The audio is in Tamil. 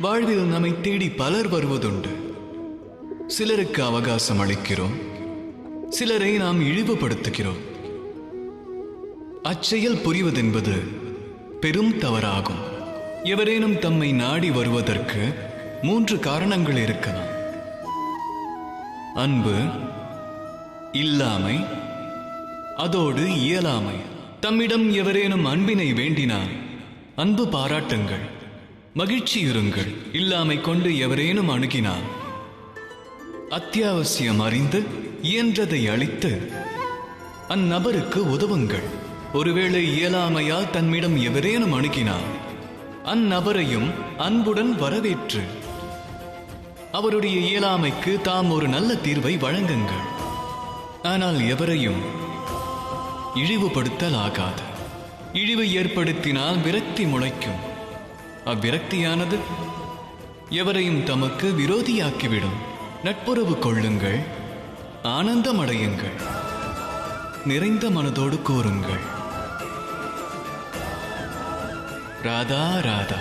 வாழ்வில் நம்மை தேடி பலர் வருவதுண்டு. சிலருக்கு அவகாசம் அளிக்கிறோம். சிலரை நாம் இழிவுபடுத்துகிறோம். அச்செயல் புரிவதென்பது பெரும் தவறாகும். எவரேனும் தம்மை நாடி வருவதற்கு மூன்று காரணங்கள் இருக்கலாம். அன்பு இல்லாமை அதோடு இயலாமை. தம்மிடம் எவரேனும் அன்பினை வேண்டினால் அன்பு பாராட்டுங்கள். மகிழ்ச்சியுறுங்கள் இல்லாமை கொண்டு எவரேனும் அணுகினால். அத்தியாவசியம் அறிந்து இயன்றதை அளித்து அந்நபருக்கு உதவுங்கள். ஒருவேளை இயலாமையால் தன்னிடம் எவரேனும் அணுகினால் அந்நபரையும் அன்புடன் வரவேற்று அவருடைய இயலாமைக்கு தாம் ஒரு நல்ல தீர்வை வழங்குங்கள். ஆனால் எவரையும் இழிவுபடுத்தல் ஆகாது இழிவு ஏற்படுத்தினால் விரக்தி முளைக்கும். அவ்விரக்தியானது எவரையும் தமக்கு விரோதியாக்கிவிடும். நட்புறவு கொள்ளுங்கள் ஆனந்தமடையுங்கள் நிறைந்த மனதோடு கூறுங்கள். ராதா ராதா.